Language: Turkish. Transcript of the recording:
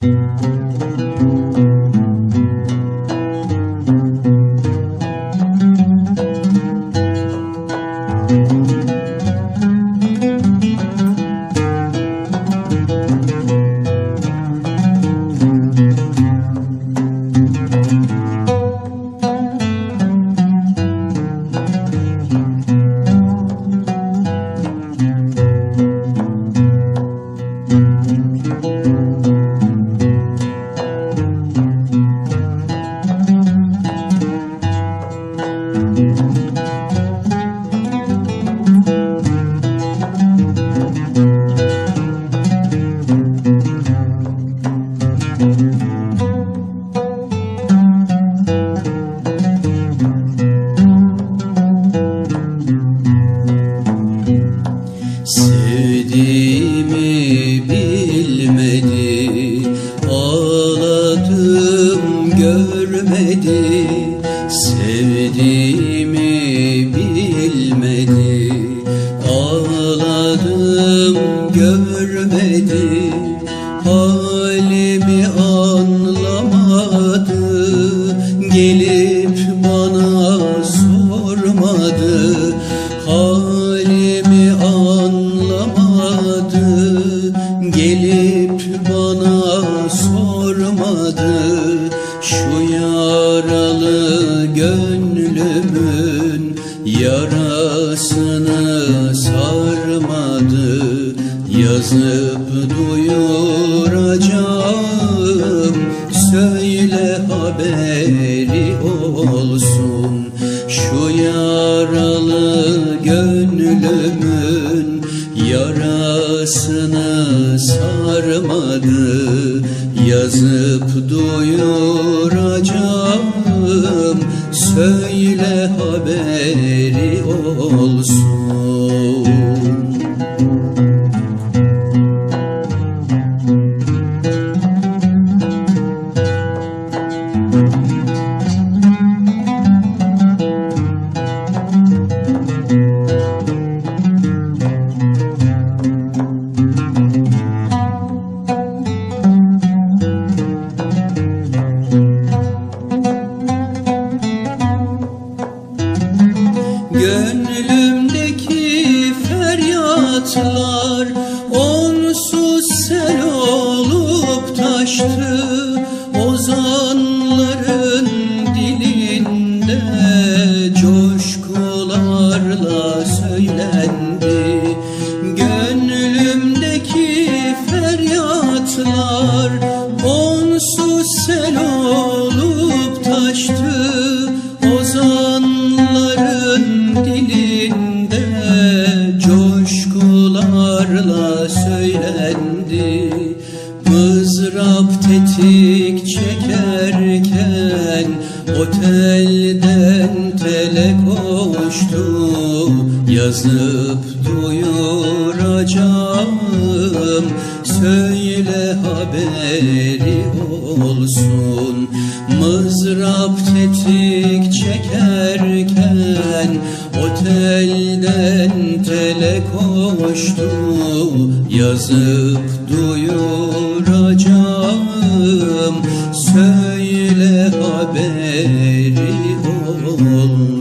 Thank you. Sormadı Halimi anlamadı Gelip bana sormadı Şu yaralı gönlümün Yarasını sarmadı Yazıp duyuracağım gönlümün Yarasını sarmadı. Yazıp duyuracağım Söyle haberi olsun Gönlümdeki feryatlar onsuz sel olup taştı söylendi Mızrap tetik çekerken otelden tele koştu. Yazıp duyuracağım söyle haberi olsun. Mızrap tetik çekerken otelden tele koştu yazıp duyuracağım. Söyle haberi ol.